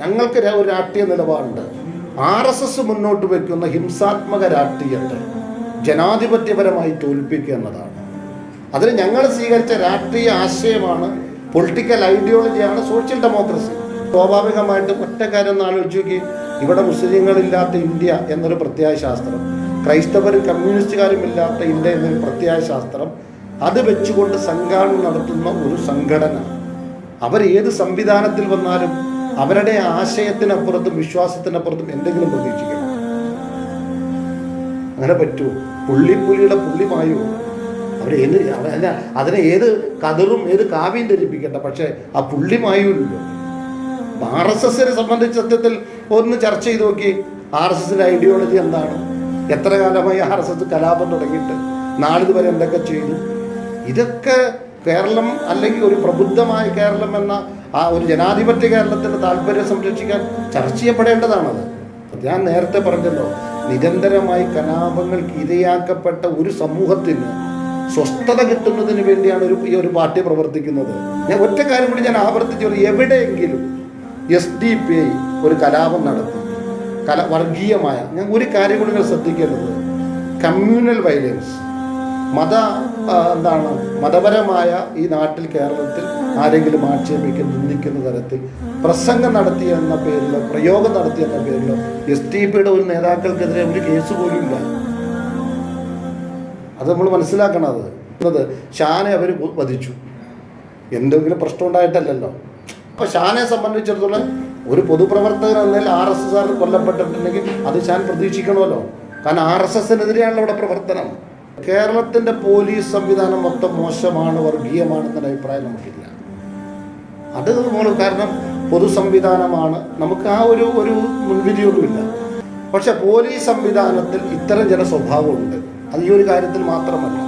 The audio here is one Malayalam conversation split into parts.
ഞങ്ങൾക്ക് ഒരു രാഷ്ട്രീയ നിലപാടുണ്ട്. ആർ എസ് എസ് മുന്നോട്ട് വയ്ക്കുന്ന ഹിംസാത്മക രാഷ്ട്രീയത്തെ ജനാധിപത്യപരമായി തോൽപ്പിക്കുക എന്നതാണ്. അതിന് ഞങ്ങൾ സ്വീകരിച്ച രാഷ്ട്രീയ ആശയമാണ് പൊളിറ്റിക്കൽ ഐഡിയോളജിയാണ് സോഷ്യൽ ഡെമോക്രസി സ്വാഭാവികമായിട്ടും ഒറ്റ കാര്യം ഒന്ന് ആലോചിച്ച് നോക്കി. ഇവിടെ മുസ്ലിങ്ങളില്ലാത്ത ഇന്ത്യ എന്നൊരു പ്രത്യയശാസ്ത്രം ക്രൈസ്തവരും കമ്മ്യൂണിസ്റ്റുകാരും ഇല്ലാത്ത ഇന്ത്യ എന്നൊരു പ്രത്യയശാസ്ത്രം അത് വെച്ചുകൊണ്ട് സംഘാടനം നടത്തുന്ന ഒരു സംഘടന. അവർ ഏത് സംവിധാനത്തിൽ വന്നാലും അവരുടെ ആശയത്തിനപ്പുറത്തും വിശ്വാസത്തിനപ്പുറത്തും എന്തെങ്കിലും പ്രതീക്ഷിക്കണം. അങ്ങനെ പറ്റുമോ പുള്ളിപ്പുലിയുടെ പുള്ളിമായോ? അവരെ ഏത് അല്ല അതിനെ ഏത് കതിറും ഏത് കാവ്യം ധരിപ്പിക്കട്ടെ പക്ഷേ ആ പുള്ളിമായൂല്ലോ ആർ എസ് എസിനെ സംബന്ധിച്ച് സത്യത്തിൽ ഒന്ന് ചർച്ച ചെയ്ത് നോക്കി. ആർ എസ് എസിന്റെ ഐഡിയോളജി എന്താണ്? എത്ര കാലമായി ആർ എസ് എസ് കലാപം തുടങ്ങിയിട്ട്? നാളിതുവരെ എന്തൊക്കെ ചെയ്തു? ഇതൊക്കെ കേരളം അല്ലെങ്കിൽ ഒരു പ്രബുദ്ധമായ കേരളം എന്ന ആ ഒരു ജനാധിപത്യ കേരളത്തിന്റെ താല്പര്യം സംരക്ഷിക്കാൻ ചർച്ച ചെയ്യപ്പെടേണ്ടതാണത്. ഞാൻ നേരത്തെ പറഞ്ഞല്ലോ നിരന്തരമായി കലാപങ്ങൾക്ക് ഇരയാക്കപ്പെട്ട ഒരു സമൂഹത്തിന് സ്വസ്ഥത കിട്ടുന്നതിന് വേണ്ടിയാണ് ഒരു ഈ ഒരു പാർട്ടി പ്രവർത്തിക്കുന്നത്. ഞാൻ ഒറ്റ കാര്യം കൂടി ഞാൻ ആവർത്തിച്ചു എവിടെയെങ്കിലും എസ് ഡി പി ഐ ഒരു കലാപം നടത്തി കല വർഗീയമായ ഞാൻ ഒരു കാര്യം കൂടി നിങ്ങൾ ശ്രദ്ധിക്കേണ്ടത്. കമ്മ്യൂണൽ വയലൻസ് മത എന്താണ് മതപരമായ ഈ നാട്ടിൽ കേരളത്തിൽ ആരെങ്കിലും ആക്ഷേപിക്കാൻ നിന്ദിക്കുന്ന തരത്തിൽ പ്രസംഗം നടത്തി എന്ന പേരിലോ പ്രയോഗം നടത്തി എന്ന പേരിലോ എസ് ടി പിയുടെ ഒരു നേതാക്കൾക്കെതിരെ ഒരു കേസ് പോലും ഇല്ല. അത് നമ്മൾ മനസ്സിലാക്കണം അത്. എന്നത് ഷാനെ അവർ വധിച്ചു. എന്തെങ്കിലും പ്രശ്നം ഉണ്ടായിട്ടല്ലല്ലോ. അപ്പോൾ ഷാനെ സംബന്ധിച്ചിടത്തോളം ഒരു പൊതുപ്രവർത്തകൻ എന്നതിൽ ആർ എസ് എസ് ആർ കൊല്ലപ്പെട്ടിട്ടുണ്ടെങ്കിൽ അത് ഷാൻ പ്രതീക്ഷിക്കണമല്ലോ. കാരണം ആർ എസ് എസിനെതിരെയാണല്ലോ ഇവിടെ പ്രവർത്തനം. കേരളത്തിന്റെ പോലീസ് സംവിധാനം മൊത്തം മോശമാണ് വർഗീയമാണെന്നൊരു അഭിപ്രായം നമുക്കില്ല. അത് നമ്മൾ കാരണം പൊതു സംവിധാനമാണ്. നമുക്ക് ആ ഒരു ഒരു മുൻവിധിയൊന്നുമില്ല. പക്ഷെ പോലീസ് സംവിധാനത്തിൽ ഇത്തരം ജന സ്വഭാവമുണ്ട്. അത് ഈ ഒരു കാര്യത്തിൽ മാത്രമല്ല.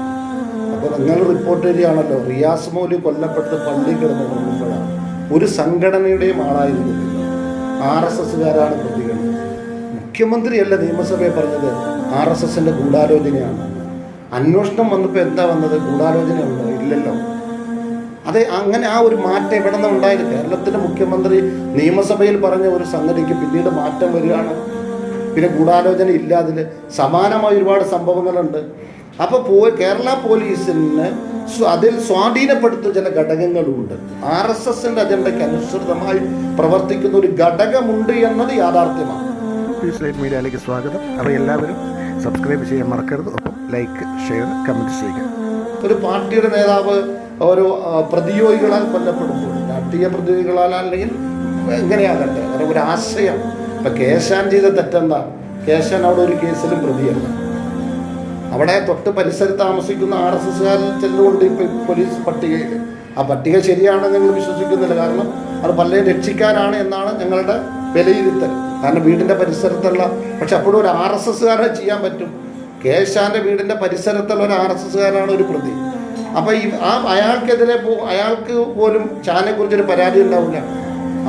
അപ്പോൾ നിങ്ങൾ റിപ്പോർട്ട് ചെയ്യുകയാണല്ലോ റിയാസ് മൗലി കൊല്ലപ്പെട്ട് പള്ളി കിടന്ന് ഉറങ്ങുമ്പോഴാണ് ഒരു സംഘടനയുടെയും ആളായിരുന്നില്ല. ആർ എസ് എസ്സുകാരാണ് പ്രതികൾ. മുഖ്യമന്ത്രിയല്ല നിയമസഭയെ പറഞ്ഞത് ആർ എസ് എസിന്റെ ഗൂഢാലോചനയാണ്. അന്വേഷണം വന്നപ്പോൾ എന്താ വന്നത്? ഗൂഢാലോചന ഉണ്ടോ ഇല്ലല്ലോ. അതെ അങ്ങനെ ആ ഒരു മാറ്റം ഇവിടെ നിന്ന് ഉണ്ടായത്? കേരളത്തിന്റെ മുഖ്യമന്ത്രി നിയമസഭയിൽ പറഞ്ഞ ഒരു സംഗതിക്ക് പിന്നീട് മാറ്റം വരികയാണ്. പിന്നെ ഗൂഢാലോചന ഇല്ല അതിൽ സമാനമായ ഒരുപാട് സംഭവങ്ങളുണ്ട്. അപ്പോൾ പോ കേരള പോലീസിന് അതിൽ സ്വാധീനപ്പെടുത്തുന്ന ചില ഘടകങ്ങളുണ്ട്. ആർ എസ് എസിന്റെ അജണ്ടയ്ക്ക് അനുസൃതമായി പ്രവർത്തിക്കുന്ന ഒരു ഘടകമുണ്ട് എന്നത് യാഥാർത്ഥ്യമാണ്. മീഡിയയിലേക്ക് സ്വാഗതം. അപ്പോൾ എല്ലാവരും സബ്സ്ക്രൈബ് ചെയ്യാൻ മറക്കരുത്. ലൈക്ക് ഷെയർ കമന്റ് ചെയ്യുക. ഒരു പാർട്ടിയുടെ നേതാവ് ഓരോ പ്രതിയോഗികളാൽ കൊല്ലപ്പെടുമ്പോൾ രാഷ്ട്രീയ പ്രതിയോഗികളാൽ അല്ലെങ്കിൽ എങ്ങനെയാകട്ടെ കാരണം ഒരു ആശയം ഇപ്പം കേശാൻ ചെയ്ത തെറ്റെന്താ? കേശാൻ അവിടെ ഒരു കേസിലും പ്രതിയല്ല. അവിടെ തൊട്ട് പരിസരത്ത് താമസിക്കുന്ന ആർ എസ് എസ്സുകാരിൽ ചെല്ലുകൊണ്ട് പോലീസ് പട്ടികയിൽ ആ പട്ടിക ശരിയാണെന്ന് ഞങ്ങൾ വിശ്വസിക്കുന്നില്ല. കാരണം അത് പലരെയും രക്ഷിക്കാനാണ് എന്നാണ് ഞങ്ങളുടെ വിലയിരുത്തൽ. കാരണം വീടിന്റെ പരിസരത്തുള്ള പക്ഷെ അപ്പോഴും ഒരു ആർ എസ് എസ്സുകാരനെ ചെയ്യാൻ പറ്റും. കേശാന്റെ വീടിന്റെ പരിസരത്തുള്ള ഒരു ആർ എസ് എസ്സുകാരാണ് ഒരു പ്രതി. അപ്പൊ ഈ ആ അയാൾക്കെതിരെ അയാൾക്ക് പോലും ചാനെ കുറിച്ചൊരു പരാതി ഉണ്ടാവില്ല.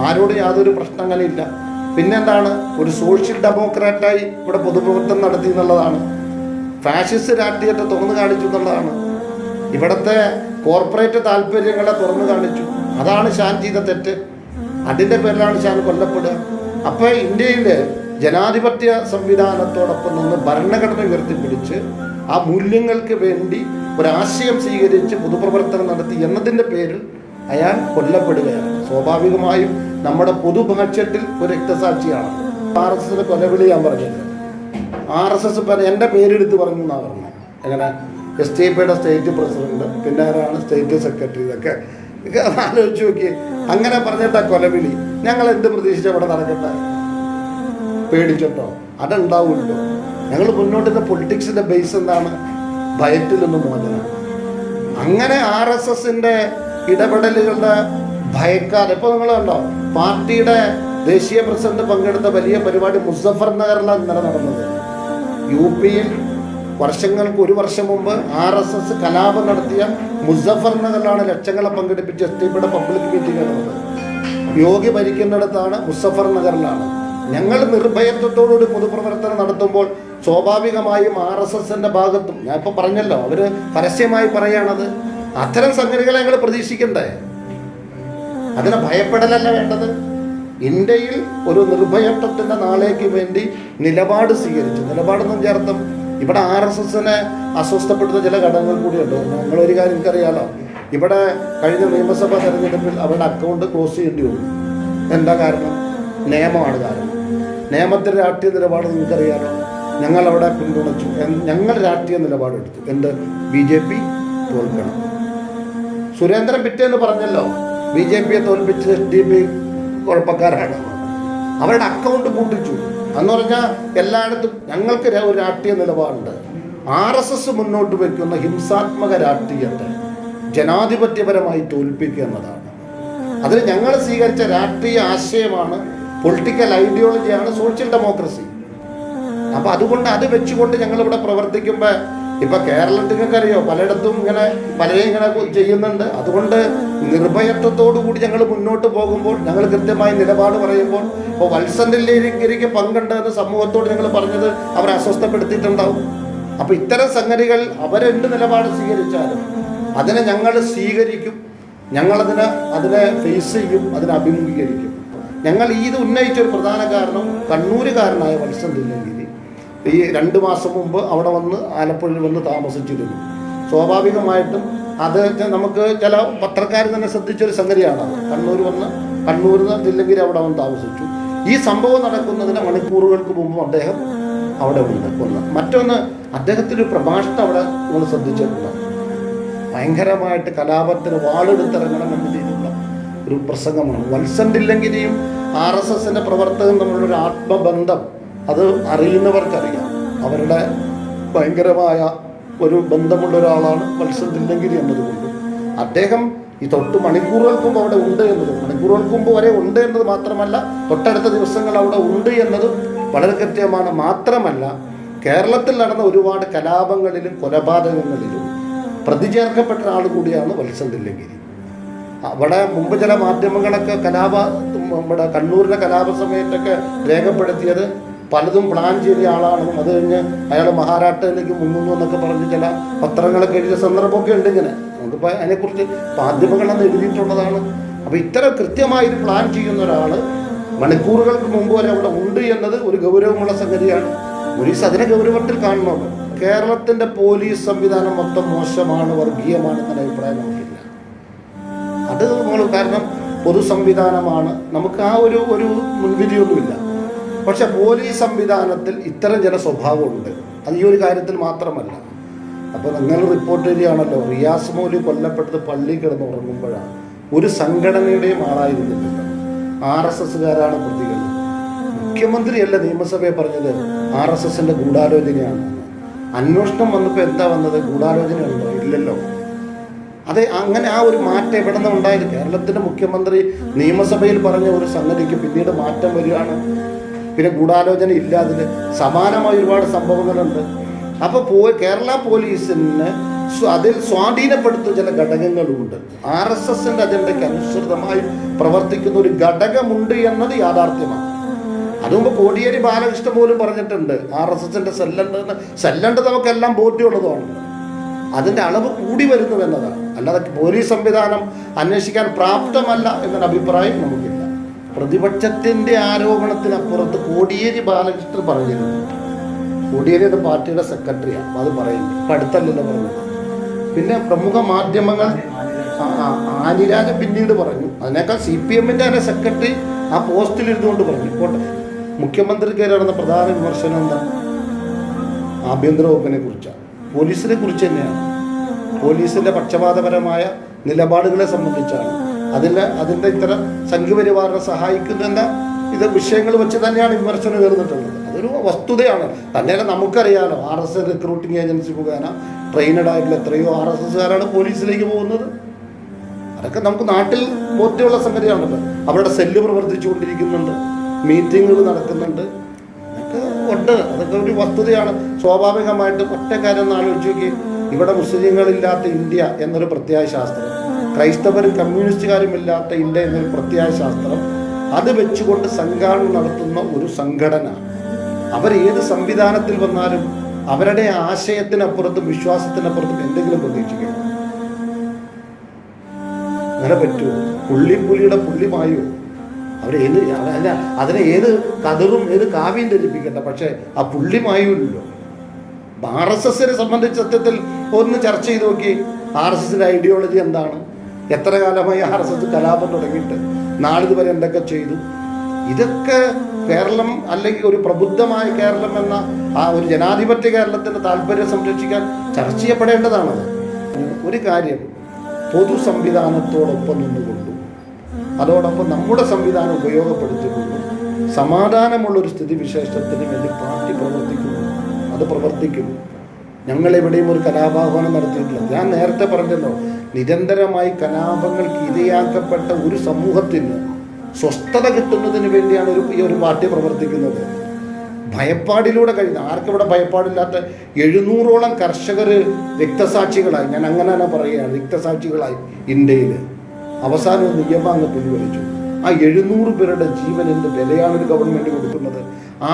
ആരോട് യാതൊരു പ്രശ്നങ്ങളില്ല പിന്നെന്താണ്? ഒരു സോഷ്യൽ ഡെമോക്രാറ്റായി ഇവിടെ പൊതുപ്രവർത്തനം നടത്തി എന്നുള്ളതാണ്. ഫാഷിസ്റ്റ് രാഷ്ട്രീയത്തെ തുറന്നു കാണിച്ചു എന്നുള്ളതാണ്. ഇവിടുത്തെ കോർപ്പറേറ്റ് താല്പര്യങ്ങളെ തുറന്നു കാണിച്ചു. അതാണ് ഷാൻ ചെയ്ത തെറ്റ്. അതിന്റെ പേരിലാണ് ഷാൻ കൊല്ലപ്പെടുക. അപ്പോൾ ഇന്ത്യയിൽ ജനാധിപത്യ സംവിധാനത്തോടൊപ്പം നിന്ന് ഭരണഘടന ഉയർത്തിപ്പിടിച്ച് ആ മൂല്യങ്ങൾക്ക് വേണ്ടി ഒരാശയം സ്വീകരിച്ച് പൊതുപ്രവർത്തനം നടത്തി എന്നതിന്റെ പേരിൽ അയാൾ കൊല്ലപ്പെടുകയാണ്. സ്വാഭാവികമായും നമ്മുടെ പൊതുഭാഷ്യത്തിൽ ഒരു രക്തസാക്ഷിയാണ്. ആർ എസ് എസിന്റെ കൊലവിളി ഞാൻ പറഞ്ഞത് ആർ എസ് എസ് എന്റെ പേരെടുത്ത് പറഞ്ഞു എന്നാണ് പറഞ്ഞത്. എങ്ങനെ? എസ് ടി പിയുടെ സ്റ്റേറ്റ് പ്രസിഡന്റ് പിന്നെ ആരാണ്? സ്റ്റേറ്റ് സെക്രട്ടറി ഇതൊക്കെ. ആലോചിച്ച് നോക്കി അങ്ങനെ പറഞ്ഞിട്ടാ കൊലവിളി. ഞങ്ങൾ എന്ത് പ്രതീക്ഷിച്ച നടക്കട്ടെ? പേടിച്ചിട്ടോ? അതുണ്ടാവുമല്ലോ ഞങ്ങൾ മുന്നോട്ടുള്ള പൊളിറ്റിക്സിന്റെ ബേസ് എന്താണ്? ഭയത്തിൽ നിന്ന് മോചനം. അങ്ങനെ ആർ എസ് എസിന്റെ ഇടപെടലുകളുടെ ഭയക്കാതെ ഇപ്പൊ നിങ്ങൾ കണ്ടോ? പാർട്ടിയുടെ ദേശീയ പ്രസിഡന്റ് പങ്കെടുത്ത വലിയ പരിപാടി മുസഫർ നഗറിലാണ് ഇന്നലെ നടന്നത്. യു പിയിൽ വർഷങ്ങൾക്ക് ഒരു വർഷം മുമ്പ് ആർ എസ് എസ് കലാപം നടത്തിയ മുസഫർ നഗറിലാണ് ലക്ഷങ്ങളെ പങ്കെടുപ്പിച്ച് എസ് ടി പിയുടെ പബ്ലിക് മീറ്റിംഗ് നടന്നത്. യോഗി ഭരിക്കുന്നിടത്താണ് മുസഫർ നഗറിലാണ്. ഞങ്ങൾ നിർഭയത്വത്തോടുകൂടി പൊതുപ്രവർത്തനം നടത്തുമ്പോൾ സ്വാഭാവികമായും ആർ എസ് എസിന്റെ ഭാഗത്തും ഞാൻ ഇപ്പൊ പറഞ്ഞല്ലോ അവർ പരസ്യമായി പറയുകയാണത് അത്തരം സംഗതികളെ ഞങ്ങൾ പ്രതീക്ഷിക്കണ്ടേ? അതിനെ ഭയപ്പെടലല്ല വേണ്ടത്. ഇന്ത്യയിൽ ഒരു നിർഭയത്വത്തിന്റെ നാളേക്ക് വേണ്ടി നിലപാട് സ്വീകരിച്ചു. നിലപാടെന്നും ചേർത്തും ഇവിടെ ആർ എസ് എസിനെ അസ്വസ്ഥപ്പെടുന്ന ചില ഘടകങ്ങൾ കൂടിയുണ്ട്. ഒരു കാര്യം എനിക്കറിയാലോ ഇവിടെ കഴിഞ്ഞ നിയമസഭാ തെരഞ്ഞെടുപ്പിൽ അവരുടെ അക്കൗണ്ട് ക്ലോസ് ചെയ്യേണ്ടി വന്നു. എന്താ കാരണം? നിയമമാണ് കാരണം. നിയമത്തിന്റെ രാഷ്ട്രീയ നിലപാട് നിങ്ങൾക്കറിയാലോ. ഞങ്ങൾ അവിടെ പിന്തുണച്ചു ഞങ്ങൾ രാഷ്ട്രീയ നിലപാടെടുത്തു. എന്ത്? ബി ജെ പി തോൽക്കണം. സുരേന്ദ്രൻ പിറ്റേന്ന് പറഞ്ഞല്ലോ ബി ജെ പിയെ തോൽപ്പിച്ച് എസ് ഡി പി കുഴപ്പക്കാരാണ്. അവരുടെ അക്കൗണ്ട് കൂട്ടിച്ചു എന്ന് പറഞ്ഞാൽ എല്ലായിടത്തും ഞങ്ങൾക്ക് ഒരു രാഷ്ട്രീയ നിലപാടുണ്ട്. ആർ എസ് എസ് മുന്നോട്ട് വയ്ക്കുന്ന ഹിംസാത്മക രാഷ്ട്രീയത്തെ ജനാധിപത്യപരമായി തോൽപ്പിക്കുക എന്നതാണ്. അതിന് ഞങ്ങൾ സ്വീകരിച്ച രാഷ്ട്രീയ ആശയമാണ് പൊളിറ്റിക്കൽ ഐഡിയോളജിയാണ് സോഷ്യൽ ഡെമോക്രസി. അപ്പൊ അതുകൊണ്ട് അത് വെച്ചുകൊണ്ട് ഞങ്ങൾ ഇവിടെ പ്രവർത്തിക്കുമ്പോൾ ഇപ്പൊ കേരളത്തിൽ നിങ്ങൾക്കറിയോ പലയിടത്തും ഇങ്ങനെ പലരെയും ഇങ്ങനെ ചെയ്യുന്നുണ്ട്. അതുകൊണ്ട് നിർഭയത്വത്തോടു കൂടി ഞങ്ങൾ മുന്നോട്ട് പോകുമ്പോൾ ഞങ്ങൾ കൃത്യമായി നിലപാട് പറയുമ്പോൾ ഇപ്പോൾ വത്സന്റിലേക്ക് പങ്കുണ്ട് എന്ന് സമൂഹത്തോട് ഞങ്ങൾ പറഞ്ഞത് അവരെ അസ്വസ്ഥപ്പെടുത്തിയിട്ടുണ്ടാവും. അപ്പൊ ഇത്തരം സംഗതികൾ അവരെന്ത് നിലപാട് സ്വീകരിച്ചാലും അതിനെ ഞങ്ങൾ സ്വീകരിക്കും. ഞങ്ങളതിനെ അതിനെ ഫേസ് ചെയ്യും അതിനെ അഭിമുഖീകരിക്കും. ഞങ്ങൾ ഈ ഇത് ഉന്നയിച്ച ഒരു പ്രധാന കാരണം കണ്ണൂരുകാരനായ വത്സൻ തില്ലങ്കിരി ഈ രണ്ട് മാസം മുമ്പ് അവിടെ വന്ന് ആലപ്പുഴയിൽ വന്ന് താമസിച്ചിരുന്നു. സ്വാഭാവികമായിട്ടും അത് നമുക്ക് ചില പത്രക്കാർ തന്നെ ശ്രദ്ധിച്ചൊരു സംഗതിയാണ് കണ്ണൂർ വന്ന് കണ്ണൂരിൽ നിന്ന് അവിടെ വന്ന് താമസിച്ചു. ഈ സംഭവം നടക്കുന്നതിന് മണിക്കൂറുകൾക്ക് മുമ്പ് അദ്ദേഹം അവിടെ ഉണ്ട് ഒന്ന് മറ്റൊന്ന് അദ്ദേഹത്തിന്റെ ഒരു പ്രഭാഷണം അവിടെ നമ്മൾ ശ്രദ്ധിച്ചിട്ടുണ്ട്. ഭയങ്കരമായിട്ട് കലാപത്തിന് വാളെടുത്തിറങ്ങണം എന്ന് രീതിയിലുള്ള ഒരു പ്രസംഗമാണ്. വത്സന്റില്ലെങ്കിലെയും ആർ എസ് എസിന്റെ പ്രവർത്തകൻ തമ്മിലുള്ള ഒരു ആത്മബന്ധം അത് അറിയുന്നവർക്കറിയാം. അവരുടെ ഭയങ്കരമായ ഒരു ബന്ധമുള്ള ഒരാളാണ് വത്സന്തില്ലെങ്കിരി എന്നതുകൊണ്ട്. അദ്ദേഹം ഈ തൊട്ട് മണിക്കൂറുകൾക്ക് മുമ്പ് അവിടെ ഉണ്ട് എന്നത് മണിക്കൂറുകൾക്ക് മുമ്പ് വരെ ഉണ്ട് എന്നത് മാത്രമല്ല തൊട്ടടുത്ത ദിവസങ്ങൾ അവിടെ ഉണ്ട് എന്നതും വളരെ കൃത്യമാണ്. മാത്രമല്ല കേരളത്തിൽ നടന്ന ഒരുപാട് കലാപങ്ങളിലും കൊലപാതകങ്ങളിലും പ്രതിചേർക്കപ്പെട്ട ആൾ കൂടിയാണ് വത്സൻ തില്ലങ്കിരി അവിടെ മുമ്പ് ചില മാധ്യമങ്ങളൊക്കെ കലാപ നമ്മുടെ കണ്ണൂരിലെ കലാപ സമയത്തൊക്കെ രേഖപ്പെടുത്തിയത് പലതും പ്ലാൻ ചെയ്ത ആളാണെന്നും അത് കഴിഞ്ഞ് അയാൾ മഹാരാഷ്ട്രയിലേക്ക് മുങ്ങുന്നു എന്നൊക്കെ പറഞ്ഞ് ചില പത്രങ്ങളൊക്കെ എഴുതിയ സന്ദർഭമൊക്കെ ഉണ്ട് ഇങ്ങനെ. നമുക്കിപ്പോൾ അതിനെക്കുറിച്ച് മാധ്യമങ്ങളെന്ന് എഴുതിയിട്ടുള്ളതാണ്. അപ്പോൾ ഇത്തരം കൃത്യമായി ഇത് പ്ലാൻ ചെയ്യുന്ന ഒരാൾ മണിക്കൂറുകൾക്ക് മുമ്പ് വരെ അവിടെ ഉണ്ട് എന്നത് ഒരു ഗൗരവമുള്ള സംഗതിയാണ്. പോലീസ് അതിനെ ഗൗരവത്തിൽ കാണണമല്ലോ. കേരളത്തിന്റെ പോലീസ് സംവിധാനം മൊത്തം മോശമാണ് വർഗീയമാണെന്നൊരു അഭിപ്രായം നമുക്കില്ല കാരണം പൊതു സംവിധാനമാണ് നമുക്ക് ആ ഒരു ഒരു മുൻവിധിയൊന്നുമില്ല. പക്ഷെ പോലീസ് സംവിധാനത്തിൽ ഇത്തരം ചില സ്വഭാവമുണ്ട് അത് ഈ ഒരു കാര്യത്തിൽ മാത്രമല്ല. അപ്പോൾ നിങ്ങൾ റിപ്പോർട്ട് ചെയ്യുകയാണല്ലോ റിയാസ് മൗലി കൊല്ലപ്പെട്ടത് പള്ളി കിടന്ന് ഉറങ്ങുമ്പോഴാണ്. ഒരു സംഘടനയുടെയും ആളായിരുന്നില്ല. ആർ എസ് എസ്സുകാരാണ് പ്രതികൾ. മുഖ്യമന്ത്രിയല്ല നിയമസഭയെ പറഞ്ഞത്. ആർ എസ് എസിന്റെ ഗൂഢാലോചനയാണ്. അന്വേഷണം വന്നപ്പോൾ എന്താ വന്നത്? ഗൂഢാലോചന ഉണ്ടോ ഇല്ലല്ലോ. അതെ അങ്ങനെ ആ ഒരു മാറ്റം എവിടെ നിന്ന് ഉണ്ടായത്? കേരളത്തിന്റെ മുഖ്യമന്ത്രി നിയമസഭയിൽ പറഞ്ഞ ഒരു സംഗതിക്ക് പിന്നീട് മാറ്റം വരികയാണ്. പിന്നെ ഗൂഢാലോചന ഇല്ല അതിൽ സമാനമായ ഒരുപാട് സംഭവങ്ങളുണ്ട്. അപ്പോൾ പോ കേരള പോലീസിന് അതിൽ സ്വാധീനപ്പെടുത്തുന്ന ചില ഘടകങ്ങളുണ്ട്. ആർ എസ് എസിന്റെ അജണ്ടയ്ക്ക് അനുസൃതമായി പ്രവർത്തിക്കുന്ന ഒരു ഘടകമുണ്ട് എന്നത് യാഥാർത്ഥ്യമാണ്. അതുമുമ്പ് കോടിയേരി ബാലകൃഷ്ണൻ പോലും പറഞ്ഞിട്ടുണ്ട് ആർ എസ് എസിന്റെ സെല്ലുണ്ട് സെല്ലുണ്ട് നമുക്കെല്ലാം ബോധ്യമുള്ളതാണ് അതിന്റെ അളവ് കൂടി വരുന്നു എന്നതാണ് അല്ലാതെ പോലീസ് സംവിധാനം അന്വേഷിക്കാൻ പ്രാപ്തമല്ല എന്നൊരു അഭിപ്രായം നമുക്കില്ല. പ്രതിപക്ഷത്തിന്റെ ആരോപണത്തിനപ്പുറത്ത് കോടിയേരി ബാലകൃഷ്ണൻ പറഞ്ഞിരുന്നു. കോടിയേരി അത് പാർട്ടിയുടെ സെക്രട്ടറിയാണ് അത് പറയുന്നു. ഇപ്പം അടുത്തല്ലല്ലോ പിന്നെ പ്രമുഖ മാധ്യമങ്ങൾ ആ, ആ, ആനിരാജൻ പിന്നീട് പറഞ്ഞു. അതിനേക്കാൾ സി പി എമ്മിന്റെ തന്നെ സെക്രട്ടറി ആ പോസ്റ്റിലിരുന്നുകൊണ്ട് പറഞ്ഞു. പോട്ടെ മുഖ്യമന്ത്രിക്ക് നടന്ന പ്രധാന വിമർശനം എന്താ? ആഭ്യന്തര വകുപ്പിനെ കുറിച്ചാണ്. പോലീസിനെ കുറിച്ച് തന്നെയാണ്. പോലീസിന്റെ പക്ഷപാതപരമായ നിലപാടുകളെ സംബന്ധിച്ചാണ്. അതിന്റെ അതിന്റെ ഇത്തരം സംഘപരിവാറിനെ സഹായിക്കുന്ന ഇത് വിഷയങ്ങൾ വെച്ച് തന്നെയാണ് വിമർശനം ഉയർന്നിട്ടുള്ളത്. അതൊരു വസ്തുതയാണ്. തന്നെയല്ല നമുക്കറിയാലോ R S S recruiting agency മുഖേന ട്രെയിനഡ് ആയിട്ടുള്ള എത്രയോ ആർ എസ് എസ്സുകാരാണ് പോലീസിലേക്ക് പോകുന്നത്. അതൊക്കെ നമുക്ക് നാട്ടിൽ ബോധ്യമുള്ള സംഗതിയാണല്ലോ. അവരുടെ സെല്ല് പ്രവർത്തിച്ചു കൊണ്ടിരിക്കുന്നുണ്ട് മീറ്റിങ്ങുകൾ നടക്കുന്നുണ്ട്. അതൊക്കെ ഉണ്ട്. അതൊക്കെ ഒരു വസ്തുതയാണ്. സ്വാഭാവികമായിട്ടും ഒറ്റ കാര്യം ആലോചിച്ച് നോക്കി ഇവിടെ മുസ്ലിങ്ങളില്ലാത്ത ഇന്ത്യ എന്നൊരു പ്രത്യായ ശാസ്ത്രം ക്രൈസ്തവരും കമ്മ്യൂണിസ്റ്റുകാരും ഇല്ലാത്ത ഇന്ത്യ എന്നൊരു പ്രത്യായ ശാസ്ത്രം അത് വെച്ചുകൊണ്ട് സംഘാടനം നടത്തുന്ന ഒരു സംഘടന. അവർ ഏത് സംവിധാനത്തിൽ വന്നാലും അവരുടെ ആശയത്തിനപ്പുറത്തും വിശ്വാസത്തിനപ്പുറത്തും എന്തെങ്കിലും പ്രതീക്ഷിക്കണം. അങ്ങനെ പറ്റുമോ പുള്ളിപ്പുലിയുടെ പുള്ളിമായോ? അവർ ഏത് അല്ല അതിനെ ഏത് കതിറും ഏത് കാവ്യം ധരിപ്പിക്കണ്ട പക്ഷേ ആ പുള്ളി മായൂല്ലോ ആർ എസ് എസിനെ സംബന്ധിച്ച് സത്യത്തിൽ ഒന്ന് ചർച്ച ചെയ്ത് നോക്കി. ആർ എസ് എസിന്റെ ഐഡിയോളജി എന്താണ്? എത്ര കാലമായി ആർ എസ് എസ് കലാപം തുടങ്ങിയിട്ട്? നാളിതുവരെ എന്തൊക്കെ ചെയ്തു? ഇതൊക്കെ കേരളം അല്ലെങ്കിൽ ഒരു പ്രബുദ്ധമായ കേരളം എന്ന ആ ഒരു ജനാധിപത്യ കേരളത്തിന്റെ താല്പര്യം സംരക്ഷിക്കാൻ ചർച്ച ചെയ്യപ്പെടേണ്ടതാണത് ഒരു കാര്യം പൊതു സംവിധാനത്തോടൊപ്പം നിന്നുകൊണ്ടു. അതോടൊപ്പം നമ്മുടെ സംവിധാനം ഉപയോഗപ്പെടുത്തിക്കൊണ്ടും. സമാധാനമുള്ളൊരു സ്ഥിതിവിശേഷത്തിന് വേണ്ടി പാർട്ടി പ്രവർത്തിക്കുന്നു. അത് പ്രവർത്തിക്കും. ഞങ്ങൾ എവിടെയും ഒരു കലാപാഹ്വാനം നടത്തിയിട്ടില്ല. ഞാൻ നേരത്തെ പറഞ്ഞല്ലോ നിരന്തരമായി കലാപങ്ങൾക്ക് ഇരയാക്കപ്പെട്ട ഒരു സമൂഹത്തിന് സ്വസ്ഥത കിട്ടുന്നതിന് വേണ്ടിയാണ് ഒരു ഈ ഒരു പാർട്ടി പ്രവർത്തിക്കുന്നത്. ഭയപ്പാടിലൂടെ കഴിഞ്ഞ ആർക്കിവിടെ ഭയപ്പാടില്ലാത്ത എഴുന്നൂറോളം കർഷകർ രക്തസാക്ഷികളായി ഞാൻ അങ്ങനെ തന്നെ പറയുകയാണ് രക്തസാക്ഷികളായി ഇന്ത്യയിൽ അവസാനം നിയമം അങ്ങ് പിൻവലിച്ചു. ആ എഴുന്നൂറ് പേരുടെ ജീവൻ എന്ത് വിലയാണ് ഒരു ഗവൺമെന്റ് കൊടുക്കുന്നത്?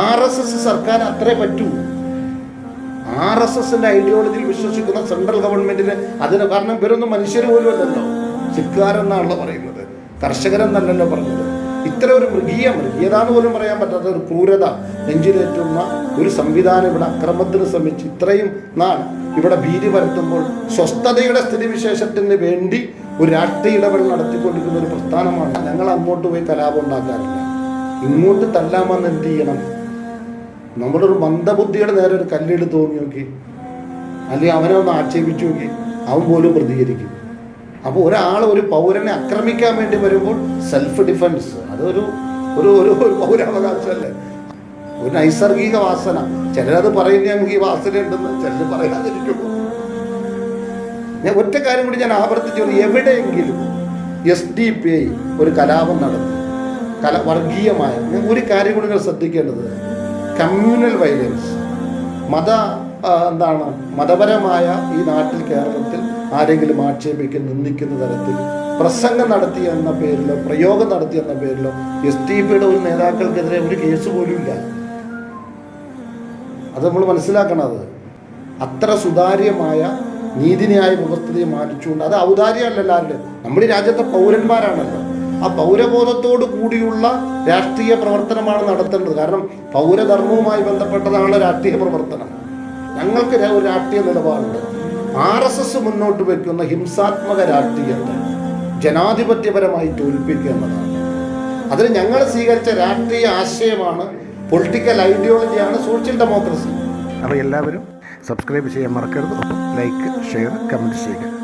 ആർ എസ് എസ് സർക്കാർ അത്രേ പറ്റൂ. ആർ എസ് എസിന്റെ ഐഡിയോളജിയിൽ വിശ്വസിക്കുന്ന സെൻട്രൽ ഗവൺമെന്റിന് അതിന് കാരണം ഇവരൊന്നും മനുഷ്യർ പോലും അല്ലല്ലോ. സിക്കാരെന്നാണല്ലോ പറയുന്നത്. കർഷകരെന്നല്ലല്ലോ പറഞ്ഞത്. ഇത്ര ഒരു മൃഗീയ മൃഗീയതാന്ന് പോലും പറയാൻ പറ്റാത്ത ഒരു ക്രൂരത നെഞ്ചിലേറ്റുന്ന ഒരു സംവിധാനം ഇവിടെ അക്രമത്തിന് ശ്രമിച്ച് ഇത്രയും നാൾ ഇവിടെ ഭീതി പരത്തുമ്പോൾ സ്വസ്ഥതയുടെ സ്ഥിതിവിശേഷത്തിന് വേണ്ടി ഒരു രാഷ്ട്രീയ ഇടപെടൽ നടത്തിക്കൊണ്ടിരിക്കുന്ന ഒരു പ്രസ്ഥാനമാണ് ഞങ്ങൾ അങ്ങോട്ട് പോയി കലാപം ഉണ്ടാക്കാറില്ല. ഇങ്ങോട്ട് തല്ലാമെന്ന് എന്ത് ചെയ്യണം? നമ്മുടെ ഒരു മന്ദബുദ്ധിയുടെ നേരെ ഒരു കല്ലെടുത്ത് തോന്നി നോക്കി. അല്ലെങ്കിൽ അവനെ ഒന്ന് ആക്ഷേപിച്ചു നോക്കി. അവൻ പോലും പ്രതികരിക്കും. അപ്പോൾ ഒരാൾ ഒരു പൗരനെ ആക്രമിക്കാൻ വേണ്ടി വരുമ്പോൾ സെൽഫ് ഡിഫൻസ് അതൊരു ഒരു ഒരു പൗരാവകാശമല്ലേ? ഒരു നൈസർഗിക വാസന. ചിലരത് പറയുന്ന നമുക്ക് ഈ വാസന ഉണ്ടെന്ന് ചിലർ പറയാതിരിക്കുമ്പോൾ ഞാൻ ഒറ്റ കാര്യം കൂടി ഞാൻ ആവർത്തിച്ചു. എവിടെയെങ്കിലും എസ് ഡി പി ഐ ഒരു കലാപം നടത്തി കല വർഗീയമായ. ഞാൻ ഒരു കാര്യം കൂടി നിങ്ങൾ ശ്രദ്ധിക്കേണ്ടത്. കമ്മ്യൂണൽ വയലൻസ് മത എന്താണ് മതപരമായ ഈ നാട്ടിൽ കേരളത്തിൽ ആരെങ്കിലും ആക്ഷേപിക്കുന്ന നിന്ദിക്കുന്ന തരത്തിൽ പ്രസംഗം നടത്തി എന്ന പേരിലോ പ്രയോഗം നടത്തി എന്ന പേരിലോ എസ് ടി പിയുടെ ഒരു നേതാക്കൾക്കെതിരെ ഒരു കേസ് പോലും ഇല്ല. അത് നമ്മൾ മനസ്സിലാക്കണത് അത്. അത്ര സുതാര്യമായ നീതിന്യായ വ്യവസ്ഥയെ മാനിച്ചുകൊണ്ട് അത് ഔദാര്യമല്ല എല്ലാവരുടെ നമ്മുടെ രാജ്യത്തെ പൗരന്മാരാണല്ലോ. ആ പൗരബോധത്തോടു കൂടിയുള്ള രാഷ്ട്രീയ പ്രവർത്തനമാണ് നടത്തേണ്ടത്. കാരണം പൗരധർമ്മവുമായി ബന്ധപ്പെട്ടതാണ് രാഷ്ട്രീയ പ്രവർത്തനം. ഞങ്ങൾക്ക് ഒരു രാഷ്ട്രീയ നിലപാടുണ്ട്. ആർ എസ് എസ് മുന്നോട്ട് വയ്ക്കുന്ന ഹിംസാത്മക രാഷ്ട്രീയത്തെ ജനാധിപത്യപരമായി തോൽപ്പിക്കുക എന്നതാണ്. അതിന് ഞങ്ങൾ സ്വീകരിച്ച രാഷ്ട്രീയ ആശയമാണ് പൊളിറ്റിക്കൽ ഐഡിയോളജിയാണ് സോഷ്യൽ ഡെമോക്രസി. അപ്പോൾ എല്ലാവരും സബ്സ്ക്രൈബ് ചെയ്യാൻ മറക്കരുത്. ലൈക്ക് ഷെയർ കമന്റ് ചെയ്യുക.